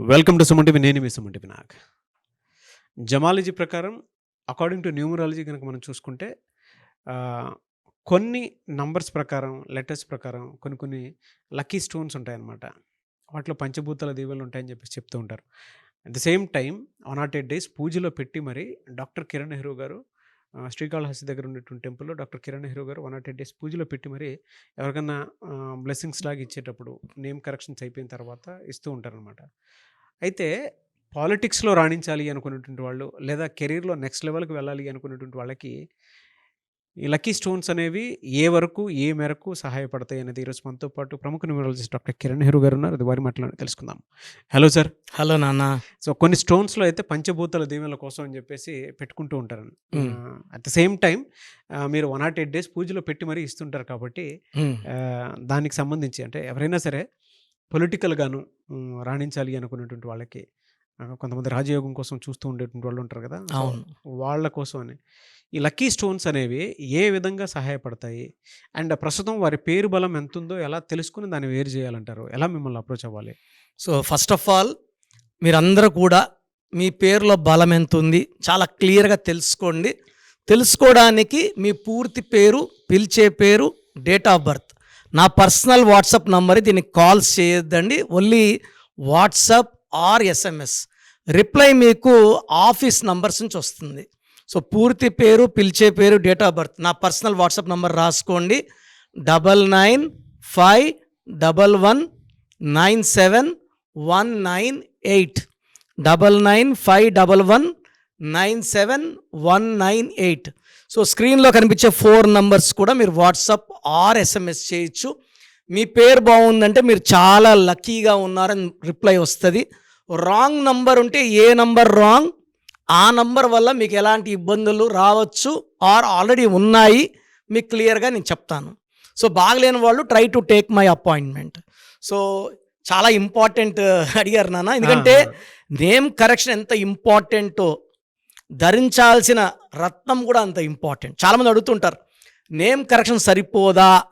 Welcome to Suman TV నేను మీ Suman TV Nag. Gemology ప్రకారం అకార్డింగ్ టు న్యూమరాలజీ కనుక మనం చూసుకుంటే కొన్ని నంబర్స్ ప్రకారం లెటర్స్ ప్రకారం కొన్ని కొన్ని లక్కీ స్టోన్స్ ఉంటాయన్నమాట. వాటిలో పంచభూతాల దీవెలు ఉంటాయని చెప్పేసి చెప్తూ ఉంటారు. At the same time one nought eight days పూజలో పెట్టి మరి డాక్టర్ కిరణ్ నెహ్రూ గారు శ్రీకాళహస్తి దగ్గర ఉన్నటువంటి టెంపుల్లో డాక్టర్ కిరణ్ నెహ్రూ గారు వన్ నాట్ ఎయిట్ డేస్ పూజలో పెట్టి మరి ఎవరికన్నా బ్లెస్సింగ్స్ లాగా ఇచ్చేటప్పుడు నేమ్ కరెక్షన్స్ అయిపోయిన తర్వాత ఇస్తూ ఉంటారనమాట అయితే పాలిటిక్స్లో రాణించాలి అనుకునేటువంటి వాళ్ళు లేదా కెరీర్లో నెక్స్ట్ లెవెల్కి వెళ్ళాలి అనుకునేటువంటి వాళ్ళకి ఈ లక్కీ స్టోన్స్ అనేవి ఏ వరకు ఏ మేరకు సహాయపడతాయి అనేది ఈరోజు మనతో పాటు ప్రముఖ న్యూమరాలజిస్ట్ డాక్టర్ కిరణ్ నెహ్రూ గారు ఉన్నారు. అది వారి మాట్లాడి తెలుసుకుందాం. Hello sir. హలో నాన్న. సో కొన్ని స్టోన్స్లో అయితే పంచభూతాల దీవెనల కోసం అని చెప్పేసి పెట్టుకుంటూ ఉంటారు. అట్ ద సేమ్ టైం మీరు వన్ నాట్ ఎయిట్ డేస్ పూజలో పెట్టి మరీ ఇస్తుంటారు కాబట్టి దానికి సంబంధించి అంటే ఎవరైనా సరే పొలిటికల్గాను రాణించాలి అనుకునేటువంటి వాళ్ళకి. కొంతమంది రాజయోగం కోసం చూస్తూ ఉండేటువంటి వాళ్ళు ఉంటారు కదా! అవును. వాళ్ళ కోసం అని ఈ లక్కీ స్టోన్స్ అనేవి ఏ విధంగా సహాయపడతాయి? అండ్ ప్రస్తుతం వారి పేరు బలం ఎంత ఉందో ఎలా తెలుసుకుని దాన్ని వేరు చేయాలంటారు? ఎలా మిమ్మల్ని అప్రోచ్ అవ్వాలి? సో ఫస్ట్ ఆఫ్ ఆల్ మీరందరూ కూడా మీ పేరులో బలం ఎంత ఉంది చాలా క్లియర్గా తెలుసుకోండి. తెలుసుకోవడానికి మీ పూర్తి పేరు పిలిచే పేరు డేట్ ఆఫ్ బర్త్. నా పర్సనల్ వాట్సాప్ నంబర్ దీనికి కాల్స్ చేయొద్దండి. Only WhatsApp or SMS. Reply మీకు ఆఫీస్ నంబర్స్ నుంచి వస్తుంది. సో పూర్తి పేరు పిలిచే పేరు డేట్ ఆఫ్ బర్త్ నా పర్సనల్ వాట్సాప్ నంబర్ రాసుకోండి. Double nine five double one nine seven one nine eight. Double nine five double one nine seven one nine eight. So స్క్రీన్లో కనిపించే ఫోర్ నంబర్స్ కూడా మీరు వాట్సాప్ ఆర్ ఎస్ఎంఎస్ చేయొచ్చు. మీ పేరు బాగుందంటే మీరు చాలా లక్కీగా ఉన్నారని రిప్లై వస్తుంది. రాంగ్ నంబర్ ఉంటే ఏ నంబర్ రాంగ్ ఆ నంబర్ వల్ల మీకు ఎలాంటి ఇబ్బందులు రావచ్చు ఆర్ ఆల్రెడీ ఉన్నాయి మీకు క్లియర్గా నేను చెప్తాను. సో బాగలేని వాళ్ళు try to take my appointment. So చాలా ఇంపార్టెంట్ అడిగారు నాన్న. ఎందుకంటే నేమ్ కరెక్షన్ ఎంత ఇంపార్టెంటో ధరించాల్సిన రత్నం కూడా అంత ఇంపార్టెంట్ చాలామంది అడుగుతుంటారు నేమ్ కరెక్షన్ సరిపోదా?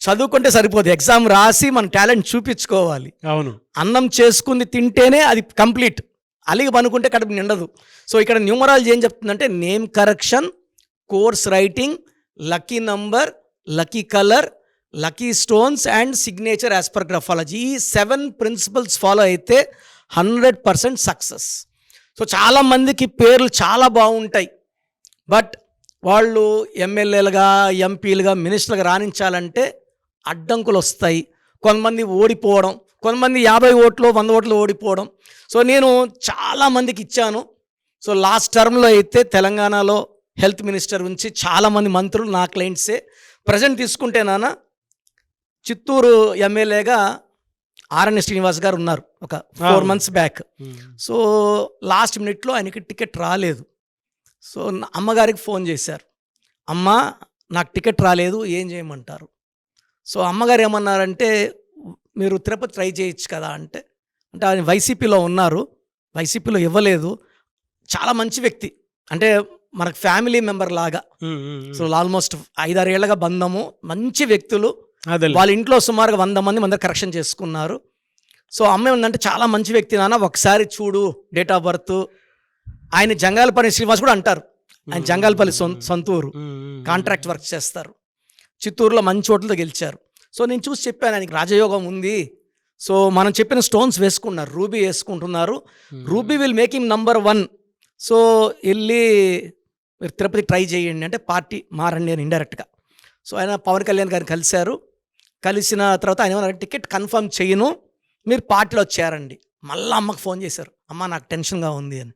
చదువుకుంటే సరిపోదు. ఎగ్జామ్ రాసి మన టాలెంట్ చూపించుకోవాలి. అవును. అన్నం చేసుకుంది తింటేనే అది కంప్లీట్ అలిగి పనుకుంటే కడుపు నిండదు. సో ఇక్కడ న్యూమరాలజీ ఏం చెప్తుందంటే name correction course writing lucky number lucky colour lucky stones and signature as per graphology ఈ సెవెన్ ప్రిన్సిపల్స్ ఫాలో అయితే హండ్రెడ్ పర్సెంట్ సక్సెస్ సో చాలామందికి పేర్లు చాలా బాగుంటాయి. బట్ వాళ్ళు ఎమ్మెల్యేలుగా ఎంపీలుగా మినిస్టర్లుగా రాణించాలంటే అడ్డంకులు వస్తాయి కొంతమంది ఓడిపోవడం కొంతమంది యాభై ఓట్లు వంద ఓట్లు ఓడిపోవడం. సో నేను చాలామందికి ఇచ్చాను. సో లాస్ట్ టర్మ్లో అయితే తెలంగాణలో హెల్త్ మినిస్టర్ నుంచి చాలామంది మంత్రులు నా క్లయింట్సే. ప్రజెంట్ తీసుకుంటే నాన్న చిత్తూరు ఎమ్మెల్యేగా ఆర్ఎన్ శ్రీనివాస్ గారు ఉన్నారు ఒక four. Months back. So last మినిట్లో ఆయనకి టికెట్ రాలేదు. సో అమ్మగారికి ఫోన్ చేశారు. అమ్మ నాకు టికెట్ రాలేదు ఏం చేయమంటారు? సో అమ్మగారు ఏమన్నారంటే మీరు తిరుపతి ట్రై చేయొచ్చు కదా అంటే అంటే ఆయన వైసీపీలో ఉన్నారు. వైసీపీలో ఇవ్వలేదు. చాలా మంచి వ్యక్తి. అంటే మనకు ఫ్యామిలీ మెంబర్ లాగా. ఉమ్, ఉమ్, ఉమ్. సో ఆల్మోస్ట్ ఐదారేళ్ళగా బంధము. మంచి వ్యక్తులు. వాళ్ళ ఇంట్లో సుమారుగా వంద మంది మంది కరెక్షన్ చేసుకున్నారు. సో అమ్మ ఉందంటే చాలా మంచి వ్యక్తి నాన్న ఒకసారి చూడు డేట్ ఆఫ్ బర్త్. ఆయన జంగాలపల్లి శ్రీనివాస్ కూడా అంటారు. ఆయన జంగాలపల్లి సొంతూరు. కాంట్రాక్ట్ వర్క్ చేస్తారు. చిత్తూరులో మంచి చోట్లతో గెలిచారు. సో నేను చూసి చెప్పాను ఆయనకి రాజయోగం ఉంది. సో మనం చెప్పిన స్టోన్స్ వేసుకున్నారు. రూబీ వేసుకుంటున్నారు. Ruby will make him number one. So వెళ్ళి మీరు తిరుపతి ట్రై చేయండి అంటే పార్టీ మారండి అని ఇండైరెక్ట్గా. సో ఆయన పవన్ కళ్యాణ్ గారిని కలిశారు. కలిసిన తర్వాత ఆయన ఏమన్నారు? టికెట్ కన్ఫర్మ్ చేయను మీరు పార్టీలో చేరండి. మళ్ళీ అమ్మకు ఫోన్ చేశారు. అమ్మ నాకు టెన్షన్గా ఉంది అని.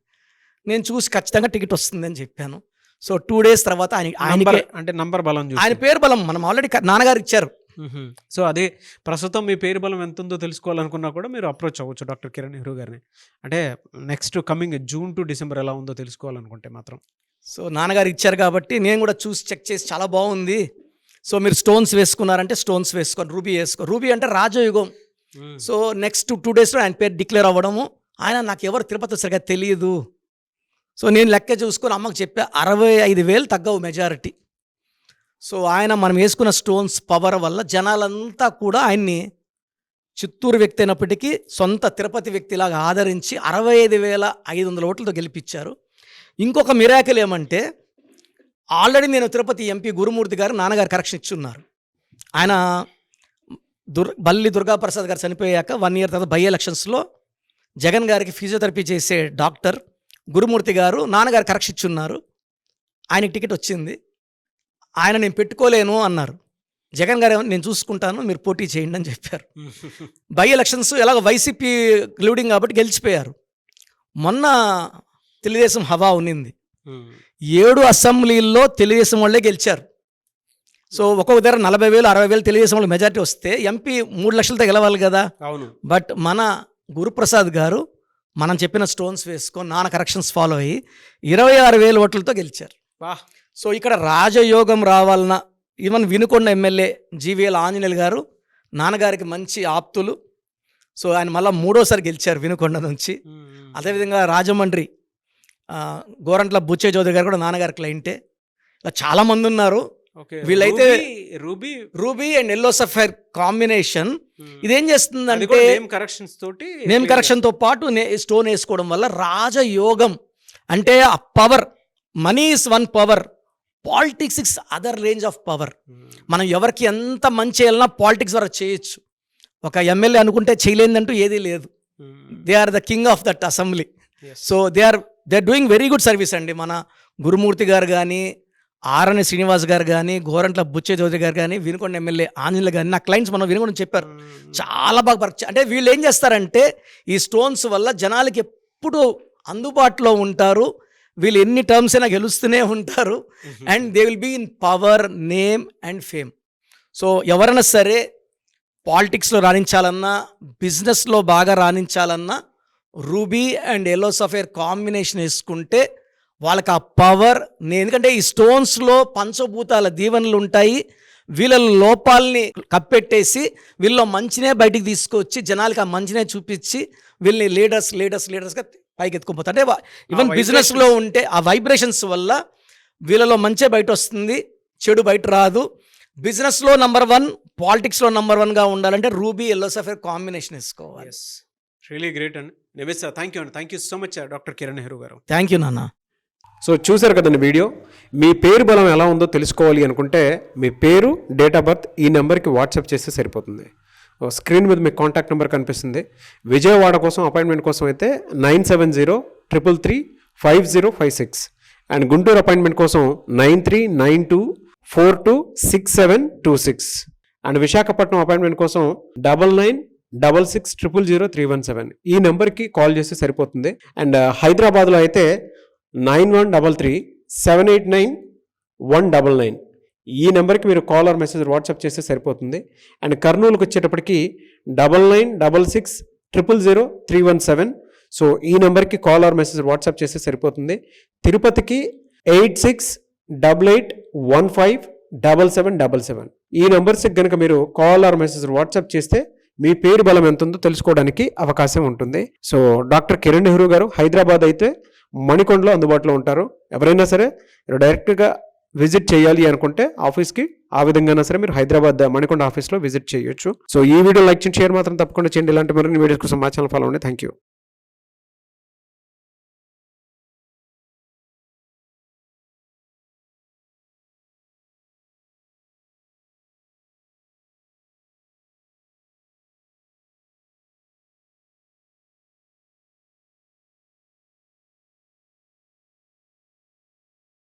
నేను చూసి ఖచ్చితంగా టికెట్ వస్తుంది అని చెప్పాను. సో టూ డేస్ తర్వాత ఆయన ఆయనకే అంటే నంబర్ బలం. ఆయన పేరు బలం. మనం ఆల్రెడీ నాన్నగారు ఇచ్చారు. సో అదే ప్రస్తుతం మీ పేరు బలం ఎంత ఉందో తెలుసుకోవాలనుకున్నా కూడా మీరు అప్రోచ్ అవ్వచ్చు డాక్టర్ కిరణ్ నెహ్రూ గారిని. అంటే next coming June to December ఎలా ఉందో తెలుసుకోవాలనుకుంటే మాత్రం. సో నాన్నగారు ఇచ్చారు కాబట్టి నేను కూడా చూసి చెక్ చేసి చాలా బాగుంది. సో మీరు స్టోన్స్ వేసుకున్నారంటే స్టోన్స్ వేసుకోండి రూబీ వేసుకో. రూబీ అంటే రాజయుగం. సో నెక్స్ట్ టూ డేస్లో ఆయన పేరు డిక్లేర్ అవ్వడము. ఆయన నాకు ఎవరు తిరుపతి సరిగా తెలియదు. సో నేను లెక్క చూసుకొని అమ్మకు చెప్పా అరవై ఐదు వేలు తగ్గవు మెజారిటీ సో ఆయన మనం వేసుకున్న స్టోన్స్ పవర్ వల్ల జనాలంతా కూడా ఆయన్ని చిత్తూరు వ్యక్తి అయినప్పటికీ సొంత తిరుపతి వ్యక్తిలాగా ఆదరించి అరవై ఐదు వేల ఐదు వందల ఓట్లతో గెలిపించారు. ఇంకొక మిరాకిల్ ఏమంటే ఆల్రెడీ నేను తిరుపతి ఎంపీ గురుమూర్తి గారు నాన్నగారు కరెక్షన్ ఇచ్చున్నారు. ఆయన దుర్ బల్లి దుర్గాప్రసాద్ గారు చనిపోయాక వన్ ఇయర్ తర్వాత బై ఎలక్షన్స్లో జగన్ గారికి ఫిజియోథెరపీ చేసే డాక్టర్ గురుమూర్తి గారు నాన్నగారు కరెక్షన్ ఇచ్చున్నారు. ఆయనకి టికెట్ వచ్చింది. ఆయన నేను పెట్టుకోలేను అన్నారు. జగన్ గారు నేను చూసుకుంటాను మీరు పోటీ చేయండి అని చెప్పారు. బై ఎలక్షన్స్ ఎలాగో వైసీపీ గ్లూడింగ్ కాబట్టి గెలిచిపోయారు. మొన్న తెలుగుదేశం హవా ఉన్నింది. ఏడు అసెంబ్లీల్లో తెలుగుదేశం వాళ్ళే గెలిచారు. సో ఒక్కొక్క దగ్గర నలభై వేలు అరవై వేలు తెలుగుదేశం వాళ్ళు మెజార్టీ వస్తే ఎంపీ మూడు లక్షలతో గెలవాలి కదా. అవును. బట్ మన గురుప్రసాద్ గారు మనం చెప్పిన స్టోన్స్ వేసుకొని నాన్న కరెక్షన్స్ ఫాలో అయ్యి ఇరవై ఆరు వేల ఓట్లతో గెలిచారు. సో ఇక్కడ రాజయోగం రావాలన్న even Vinukonda MLA GVL Anjaneyulu గారు నాన్నగారికి మంచి ఆప్తులు. సో ఆయన మళ్ళీ మూడోసారి గెలిచారు వినుకొండ నుంచి. అదేవిధంగా రాజమండ్రి గోరంట్ల బుచ్చే చౌదరి గారు కూడా నాన్నగారి క్లయింటే. ఇలా చాలామంది ఉన్నారు. వీళ్ళైతే- ruby ruby. And yellow sapphire combination. ఇదేం అది చేస్తుందంటే నేమ్ కరెక్షన్స్ తోటి నేమ్ కరెక్షన్తో పాటు స్టోన్ వేసుకోవడం వల్ల రాజయోగం. అంటే ఆ power money is one power politics is other range of power మనం ఎవరికి ఎంత మంచి వెళ్ళినా పాలిటిక్స్ ద్వారా చేయొచ్చు. ఒక ఎమ్మెల్యే అనుకుంటే చేయలేదంటూ ఏదీ లేదు. They are the king of that assembly so they are they are doing very good service అండి. మన గురుమూర్తి గారు కానీ ఆర్ఎన్ శ్రీనివాస్ గారు కానీ గోరంట్ల బుచ్చే చౌదరి గారు కానీ వినుకొండ ఎమ్మెల్యే ఆంజనేయులు కానీ నా క్లయింట్స్ మనం వినుకొండ చెప్పారు. చాలా బాగా వర్క్ అంటే వీళ్ళు ఏం చేస్తారంటే ఈ స్టోన్స్ వల్ల జనాలకి ఎప్పుడు అందుబాటులో ఉంటారు. వీళ్ళు ఎన్ని టర్మ్స్ అయినా గెలుస్తూనే ఉంటారు. And they will be in power name and fame so ఎవరైనా సరే పాలిటిక్స్లో రాణించాలన్నా బిజినెస్లో బాగా రాణించాలన్నా ruby and yellow sapphire combination వేసుకుంటే వాళ్ళకి ఆ పవర్ ఎందుకంటే ఈ స్టోన్స్లో పంచభూతాల దీవెనలు ఉంటాయి. వీళ్ళ లోపాలని కప్పెట్టేసి వీళ్ళ మంచినే బయటికి తీసుకొచ్చి జనాలకి ఆ మంచినే చూపించి వీళ్ళని లీడర్స్ లీడర్స్ లీడర్స్గా పైకి ఎత్తుకుపోతారు అంటే ఈవెన్ బిజినెస్లో ఉంటే ఆ వైబ్రేషన్స్ వల్ల వీళ్ళలో మంచే బయట వస్తుంది చెడు బయట రాదు. బిజినెస్లో నంబర్ వన్ పాలిటిక్స్లో నంబర్ వన్గా ఉండాలంటే రూబీ ఎల్లో సఫేర్ కాంబినేషన్ వేసుకోవాలి. రియలీ గ్రేట్ అండి. నివేశ్ సార్ థ్యాంక్ యూ అండి. Thank you so much doctor Kiran Nehru గారు. థ్యాంక్ యూ నాన్న. సో చూశారు కదండి వీడియో? మీ పేరు బలం ఎలా ఉందో తెలుసుకోవాలి అనుకుంటే మీ పేరు డేట్ ఆఫ్ బర్త్ ఈ నెంబర్కి వాట్సాప్ చేస్తే సరిపోతుంది. స్క్రీన్ మీద మీకు కాంటాక్ట్ నెంబర్ కనిపిస్తుంది. విజయవాడ కోసం అపాయింట్మెంట్ కోసం అయితే nine seven zero triple three five zero five six. And Guntur appointment కోసం nine three nine two four two six seven two six. And Visakhapatnam appointment కోసం double nine double six triple zero three one seven. ఈ నెంబర్కి call చేస్తే సరిపోతుంది. And uh, హైదరాబాద్లో అయితే nine one double three seven eight nine one double nine. ఈ నెంబర్కి మీరు కాల్ ఆర్ మెసేజ్ వాట్సాప్ చేస్తే సరిపోతుంది. అండ్ కర్నూలుకి వచ్చేటప్పటికి double nine double six triple zero three one seven. So ఈ నెంబర్కి కాల్ ఆర్ మెసేజ్ వాట్సాప్ చేస్తే సరిపోతుంది. తిరుపతికి eight six double eight one five double seven double seven. ఈ నెంబర్స్కి కనుక మీరు కాల్ ఆర్ మెసేజ్ వాట్సాప్ చేస్తే మీ పేరు బలం ఎంత ఉందో తెలుసుకోవడానికి అవకాశం ఉంటుంది. సో డాక్టర్ కిరణ్ నెహ్రూ గారు హైదరాబాద్ అయితే మణికొండలో అందుబాటులో ఉంటారు. ఎవరైనా సరే డైరెక్ట్గా విజిట్ చేయాలి అనుకుంటే ఆఫీస్కి ఆ విధంగా సరే మీరు హైదరాబాద్ మణికొండ ఆఫీస్లో విజిట్ చేయొచ్చు. సో ఈ వీడియో లైక్ చేయండి షేర్ మాత్రం తప్పకుండా చేయండి. ఇలాంటి మరిన్ని వీడియోస్ కోసం మా ఛానల్ ఫాలో అండి థ్యాంక్ యూ